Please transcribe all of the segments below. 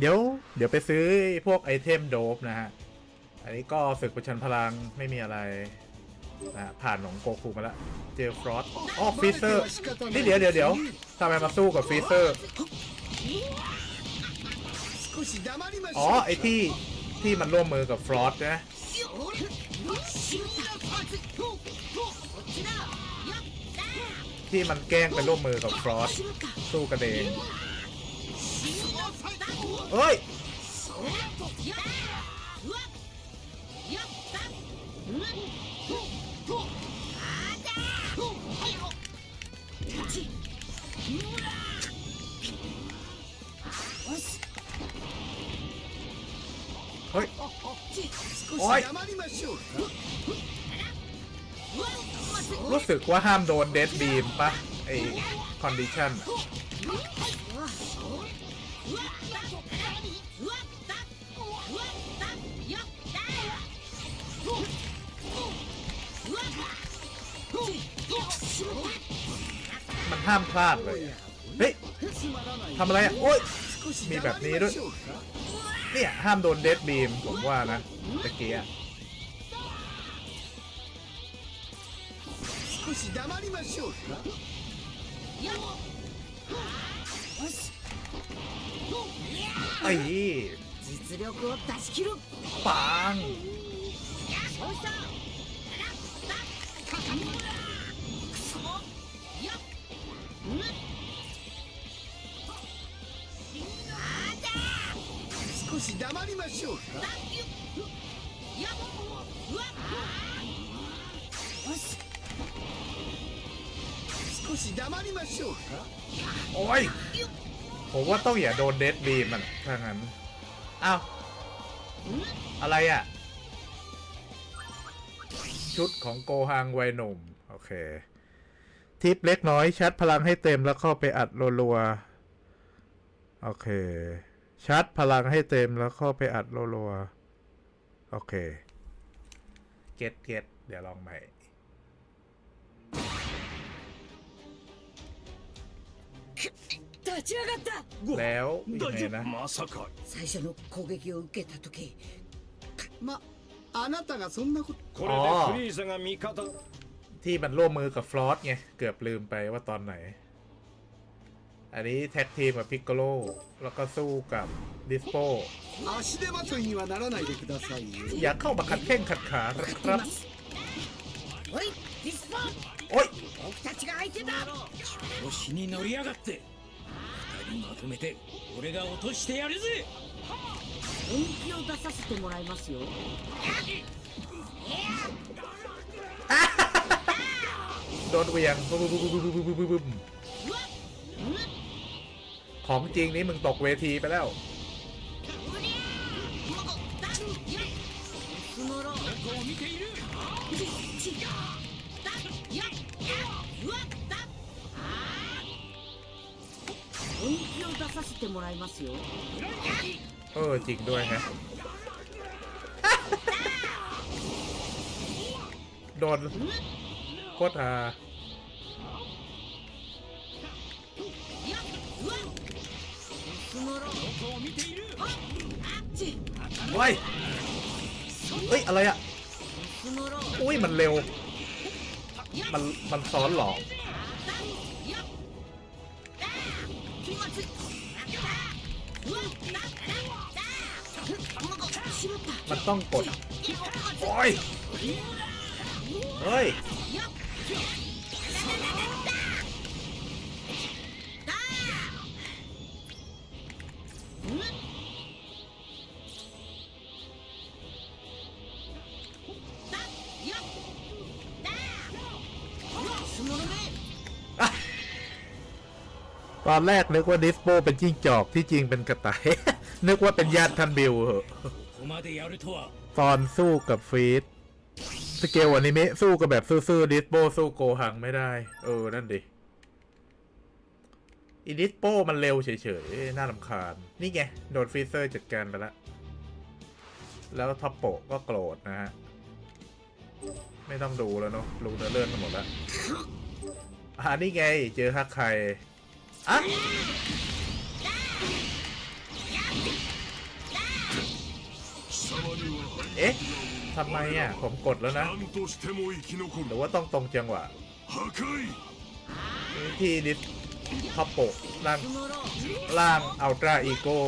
เดี๋ยวเดี๋ยวไปซื้อพวกไอเทมโดบนะฮะ อันนี้ก็ฝึกประชันพลังไม่มีอะไรนะผ่านหนองโกคูมาแล้ว เจลฟรอสอ๋อฟรีเซอร์ นี่เดี๋ยวเดี๋ยวเดี๋ยวทำไมมาสู้กับฟรีเซอร์ อ๋อ ไอที่ที่มันร่วมมือกับฟรอสนะ ที่มันแกล้งไปร่วมมือกับฟรอสสู้กันเอง เฮ้ยเฮ้ยโอ้ยรู้สึกว่าห้ามโดนเดดบีมปะไอคอนดิชั่น มันห้ามพลาดเลย เฮ้ยทำอะไรอะ โอ๊ย มีแบบนี้ด้วย เนี่ยห้ามโดนเดดบีมผมว่านะตะเกียไอ้ปัง 少し黙りましょうか少し黙りましょうか โอ้ย ผมว่าต้องอย่าโดนเดดบีมมันถ้างั้น อ้าว อะไรอ่ะ ชุดของโกฮังวัยหนุ่ม โอเค ทิปเล็กน้อยชัดพลังให้เต็มแล้วเข้าไปอัดรัวๆ โอเค ชัดพลังให้เต็มแล้วเข้าไปอัดรัวๆ โอเค เก็ตเก็ตเดี๋ยวลองใหม่ 立ち上がった แล้วยังไงนะ まさか最初の攻撃を受けた時ま あなたがそんなことこれあーでフリーザが味方 ที่มันร่วมมือกับฟลอสไง เกือบลืมไปว่าตอนไหน อันนี้แท็กทีมกับพิกโกโล แล้วก็สู้กับดิสโป 足手まといにはならないでくださいよ อย่าเข้ามาขัดแข้งขัดขานะครับ おいディスポン โอ๊ย 僕たちが相手だ調子に乗りやがって二人 まとめて俺が落としてやるぜ本気を出させてもらいますよ โดนเหวียงบึ้มบึ้มบึ้มบึ้มบึ้มบึ้มบึ้มของจริงนี้มึงตกเวทีไปแล้ว つまらんこう見ている させてもらいますよ เออ จริงด้วยฮะ โดนโคตรอา つまらんこう見ている เฮ้ย เฮ้ย อะไรอะ つまらん อุ้ย มันเร็ว มัน มันซ้อนหลอก มันต้องกด โอ้ย เฮ้ย ตอนแรกนึกว่าดิสโปเป็นจิ้งจอกที่จริงเป็นกระต่าย นึกว่าเป็นญาติท่านบิลเหอะ ตอนสู้กับฟีดสเกลอนิเมะสู้กับแบบซื่อๆดิสโปสู้โกหังไม่ได้ เออ นั่นดิอีดิสโปมันเร็วเฉยๆ น่าลำคาญ นี่ไง โดนฟรีเซอร์จัดการไปแล้วแล้วท็อปโปก็โกรธนะฮะ ไม่ต้องดูแล้วเนาะรู้เนื้อเรื่องกันหมดแล้วอ่านี่ไง เจอฮักใครอะ เอ๊ะทำไมอะ ผมกดแล้วนะ หรือว่าต้องตรงจังหวะที่ดิสพับปโปล่างล่างอัลตร้าอีโก้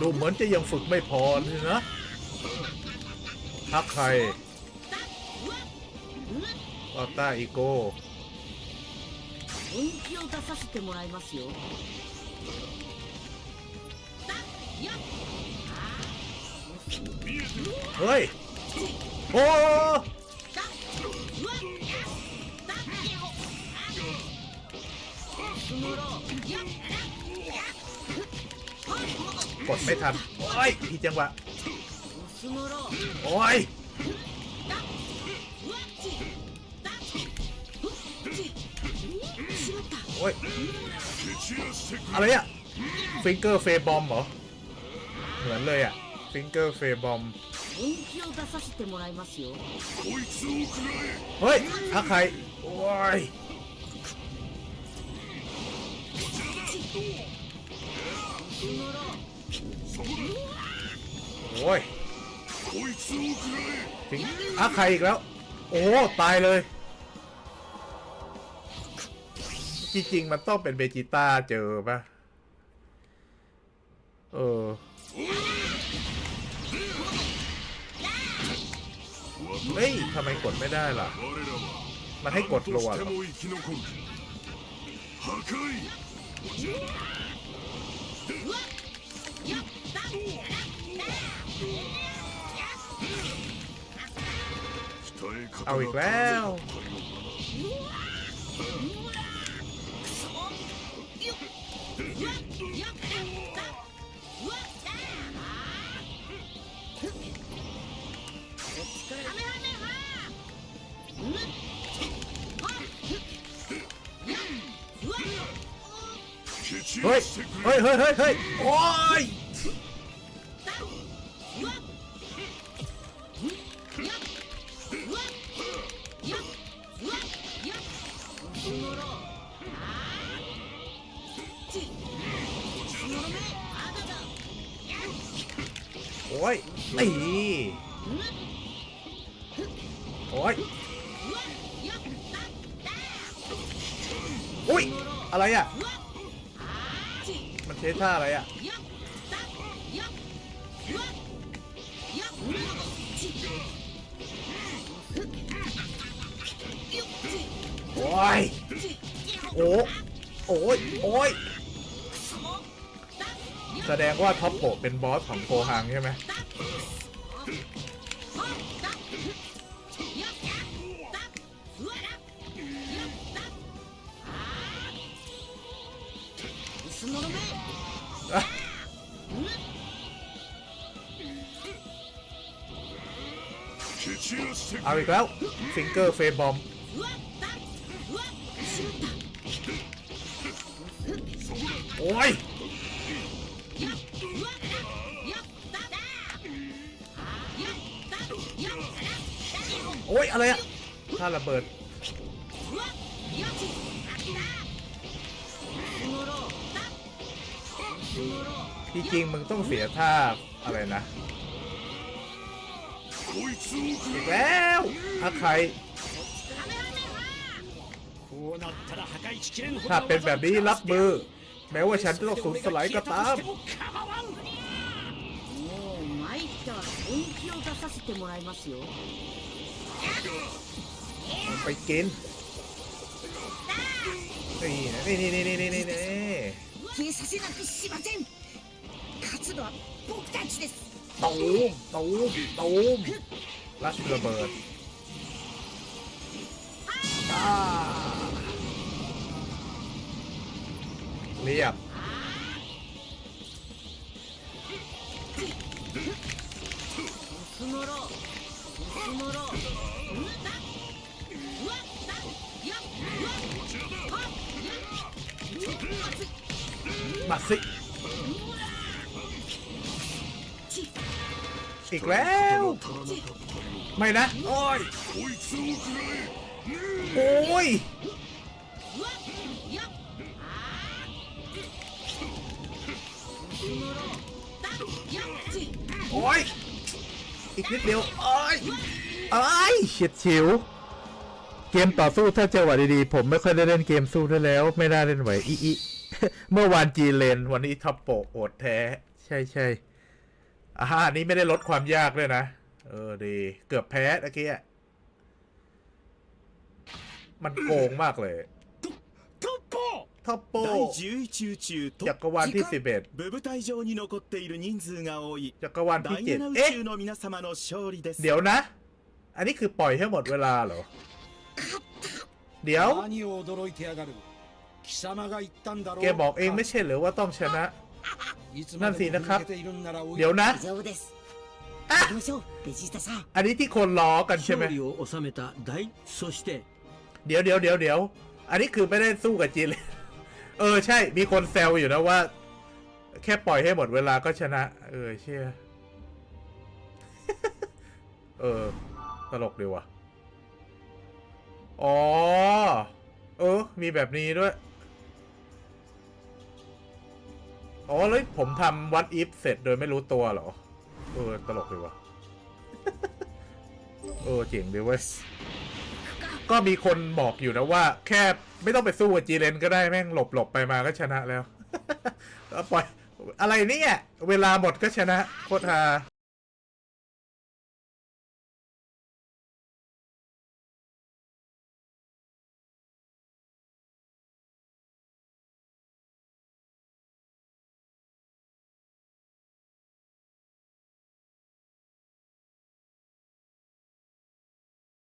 ดูเหมือนจะยังฝึกไม่พอเลยนะทักใคร อัลตร้าอีโก้ 本気を出させてもらいますよ เฮ้ย โอ้ スノロー กดไม่ทัน โอ้ยที่จังหวะ スノロー โอ้ย ้ย อะไรเนี่ยฟิงเกอร์เฟย์บอมเหรอ เหมือนเลยอะฟิงเกอร์เฟย์บอมเฮ้ยถ้าใคร โอ้ยโอ้ยถึงอาใครอีกแล้ว โอ้ ตายเลย จริงๆ มันต้องเป็นเบจิต้าเจอปะเออ เฮ้ยทำไมกดไม่ได้ล่ะ มันให้กดรัวหรอเอาอีกแล้ว เฮ้ย เฮ้ยเฮ้ยเฮ้ยเฮ้ยโอ้ยโอ้ยตีโอ้ยโอ้ย อะไรอ่ะ มันเทสท่าอะไรอะโอ้ยโอ้โอ้ยโอ้ยแสดงว่าท็อปโปเป็นบอสของโกฮังใช่ไหม เอาอีกแล้วฟิงเกอร์เฟย์บอมโอ้ยโอ้ยอะไรอะถ้าระเบิดที่จริงมึงต้องเสียท่าอะไรนะ อีก らえ แล้ว ถ้าใคร こうなったら破壊しきれんほど ถ้าเป็นแบบนี้รับมือ แม้ว่าฉันจะต้องสูญสลายก็ตาม も構わんもう参った本気を出させてもらいますよ ไปกิน นี่นะนี่นี่นี่นี่นี่นี่ 消えさせなくしません勝つのは僕たちです ตูมตูมตูมรัชระเบิดอ่เรียบมาสิ อีกแล้ว ไม่นะ โอ้ย โอ้ย โอ้ย อีกนิดเดียวโอ้ยโอ้ยเฉียดฉียวเกมต่อสู้ถ้าเจอหวะดีๆ ผมไม่ค่อยได้เล่นเกมสู้ด้วยแล้ว ไม่ได้เล่นไหวอีอีเมื่อวานจีเลน วันนี้ท็อปโปโอดแท้ ใช่ใช่ อ่าอันนี้ไม่ได้ลดความยากเลยนะ เออดี เกือบแพ้ตะกี้มันโกงมากเลยท็อปโปท็อปโปจักรวาลที่สิบเอ็ดจักรวาลที่เจ็ดเอ๊ะเดี๋ยวนะ อันนี้คือปล่อยให้หมดเวลาเหรอ เดี๋ยวแกบอกเองไม่ใช่หรือว่าต้องชนะ นั่นสินะครับ เดี๋ยวนะอันนี้ที่คนล้อกันใช่ไหมเดี๋ยวเดี๋ยวเดี๋ยวเดี๋ยวอันนี้คือไม่ได้สู้กับจีนเลย เออใช่ มีคนแซวอยู่นะว่า แค่ปล่อยให้หมดเวลาก็ชนะ เออเชื่อเออ ตลกดีว่ะ อ๋อ เออ มีแบบนี้ด้วย อ๋อแล้วผมทำวัดอีฟเสร็จโดยไม่รู้ตัวเหรอ เออ ตลกดีว่ะ เออ เจ๋งดีเว้ย ก็มีคนบอกอยู่นะว่า แค่ไม่ต้องไปสู้กับจีเลนก็ได้แม่งหลบหลบไปมาก็ชนะแล้วก็ปล่อย อะไรเนี่ย เวลาหมดก็ชนะ โคตรฮา